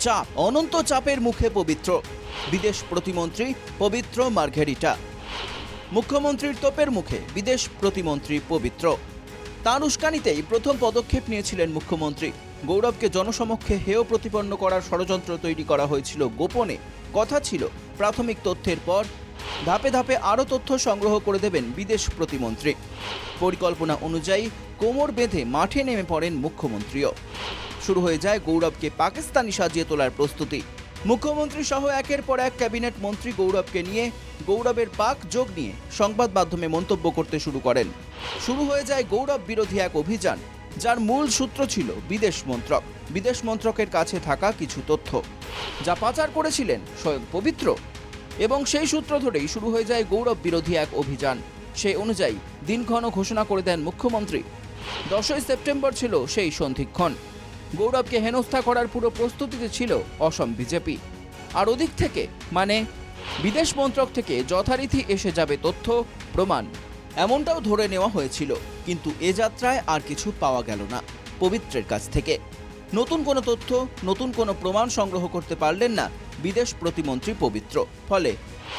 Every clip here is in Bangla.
চাপ, অনন্ত চাপের মুখে পবিত্র। বিদেশ প্রতিমন্ত্রী পবিত্র মার্ঘেরিটা। মুখ্যমন্ত্রীর তোপের মুখে বিদেশ প্রতিমন্ত্রী পবিত্র। তার উস্কানিতেই প্রথম পদক্ষেপ নিয়েছিলেন মুখ্যমন্ত্রী। গৌরবকে জনসমক্ষে হেয় প্রতিপন্ন করার ষড়যন্ত্র তৈরি করা হয়েছিল গোপনে। কথা ছিল, প্রাথমিক তথ্যের পর ধাপে ধাপে আরও তথ্য সংগ্রহ করে দেবেন বিদেশ প্রতিমন্ত্রী। পরিকল্পনা অনুযায়ী কোমর বেঁধে মাঠে নেমে পড়েন মুখ্যমন্ত্রীও। শুরু হয়ে যায় গৌরবকে পাকিস্তানি সাজিয়ে তোলার প্রস্তুতি। মুখ্যমন্ত্রী সহ একের পর এক ক্যাবিনেট মন্ত্রী গৌরবকে নিয়ে গৌরবের পাক যোগ নিয়ে সংবাদ মাধ্যমে মন্তব্য করতে শুরু করেন। শুরু হয়ে যায় গৌরব বিরোধী এক অভিযান, যার মূল সূত্র ছিল বিদেশ মন্ত্রক। বিদেশ মন্ত্রকের কাছে থাকা কিছু তথ্য। যা পাচার করেছিলেন স্বয়ং পবিত্র। এবং সেই সূত্র ধরেই শুরু হয়ে যায় গৌরব বিরোধী এক অভিযান। সেই অনুযায়ী দিনক্ষণ ঘোষণা করে দেন মুখ্যমন্ত্রী। দশই সেপ্টেম্বর ছিল সেই সন্ধিক্ষণ। গৌরবকে হেনস্থা করার পুরো প্রস্তুতিতে ছিল অসম বিজেপি। আর ওদিক থেকে মানে বিদেশ মন্ত্রক থেকে যথারীতি এসে যাবে তথ্য, প্রমাণ। এমনটাও ধরে নেওয়া হয়েছিল, কিন্তু এ যাত্রায় আর কিছু পাওয়া গেল না পবিত্রের কাছ থেকে। নতুন কোনো তথ্য, নতুন কোনো প্রমাণ সংগ্রহ করতে পারলেন না বিদেশ প্রতিমন্ত্রী পবিত্র। ফলে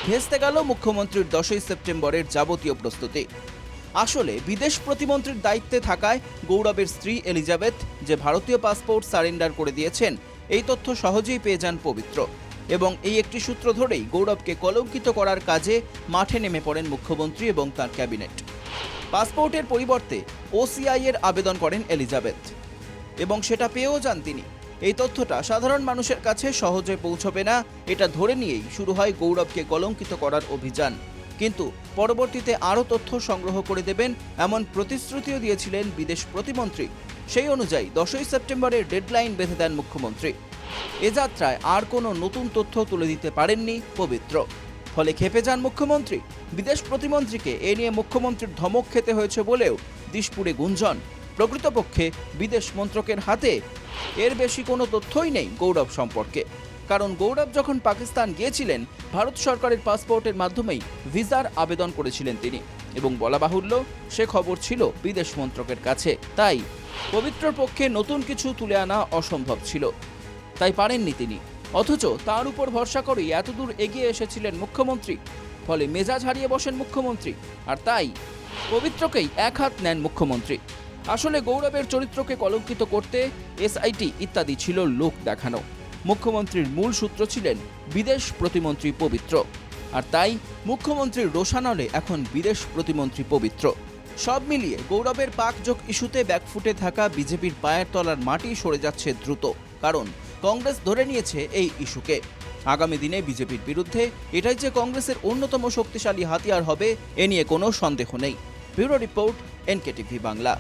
ভেস্তে গেল মুখ্যমন্ত্রীর দশই সেপ্টেম্বরের যাবতীয় প্রস্তুতি। আসলে বিদেশ প্রতিমন্ত্রীর দায়িত্বে থাকায় গৌরবের স্ত্রী এলিজাবেথ যে ভারতীয় পাসপোর্ট সারেন্ডার করে দিয়েছেন, এই তথ্য সহজেই পেয়ে যান পবিত্র। এবং এই একটি সূত্র ধরেই গৌরবকে কলঙ্কিত করার কাজে মাঠে নেমে পড়েন মুখ্যমন্ত্রী এবং তার ক্যাবিনেট। পাসপোর্টের পরিবর্তে ওসিআই এর আবেদন করেন এলিজাবেথ। এবং সেটা পেয়েও যান তিনি। এই তথ্যটা সাধারণ মানুষের কাছে সহজে পৌঁছবে না, এটা ধরে নিয়েই শুরু হয় গৌরবকে কলঙ্কিত করার অভিযান। কিন্তু পরবর্তীতে আরও তথ্য সংগ্রহ করে দেবেন এমন প্রতিশ্রুতিও দিয়েছিলেন বিদেশ প্রতিমন্ত্রী। সেই অনুযায়ী দশই সেপ্টেম্বরের ডেডলাইন বেঁধে দেন মুখ্যমন্ত্রী। এ যাত্রায় আর কোনো নতুন তথ্য তুলে দিতে পারেননি পবিত্র। ফলে খেপে যান মুখ্যমন্ত্রী। বিদেশ প্রতিমন্ত্রীকে এ নিয়ে মুখ্যমন্ত্রীর ধমক খেতে হয়েছে বলেও দিশপুরে গুঞ্জন। প্রকৃতপক্ষে বিদেশ মন্ত্রকের হাতে এর বেশি কোনো তথ্যই নেই গৌরব সম্পর্কে। কারণ গৌরব যখন পাকিস্তান গিয়েছিলেন, ভারত সরকারের পাসপোর্টের মাধ্যমেই ভিসার আবেদন করেছিলেন তিনি এবং বলা বাহুল্য, সে খবর ছিল বিদেশ মন্ত্রকের কাছে। তাই পবিত্রর পক্ষে নতুন কিছু তুলে আনা অসম্ভব ছিল। তাই পারেননি তিনি। অথচ তার উপর ভরসা করেই এতদূর এগিয়ে এসেছিলেন মুখ্যমন্ত্রী। ফলে মেজাজ হারিয়ে বসেন মুখ্যমন্ত্রী। আর তাই পবিত্রকেই এক হাত নেন মুখ্যমন্ত্রী। আসলে গৌরবের চরিত্রকে কলঙ্কিত করতে এসআইটি ইত্যাদি ছিল লোক দেখানো। মুখ্যমন্ত্রীর মূল সূত্র ছিলেন বিদেশ প্রতিমন্ত্রী পবিত্র। আর তাই মুখ্যমন্ত্রীর রোশানলে এখন বিদেশ প্রতিমন্ত্রী পবিত্র। সব মিলিয়ে গৌরবের পাকযোগ ইস্যুতে ব্যাকফুটে থাকা বিজেপির পায়ের তলার মাটি সরে যাচ্ছে দ্রুত, কারণ কংগ্রেস ধরে নিয়েছে এই ইস্যুকে। আগামী দিনে বিজেপির বিরুদ্ধে এটাই যে কংগ্রেসের অন্যতম শক্তিশালী হাতিয়ার হবে, এ নিয়ে কোনো সন্দেহ নেই। Bureau report NKTV Bangla.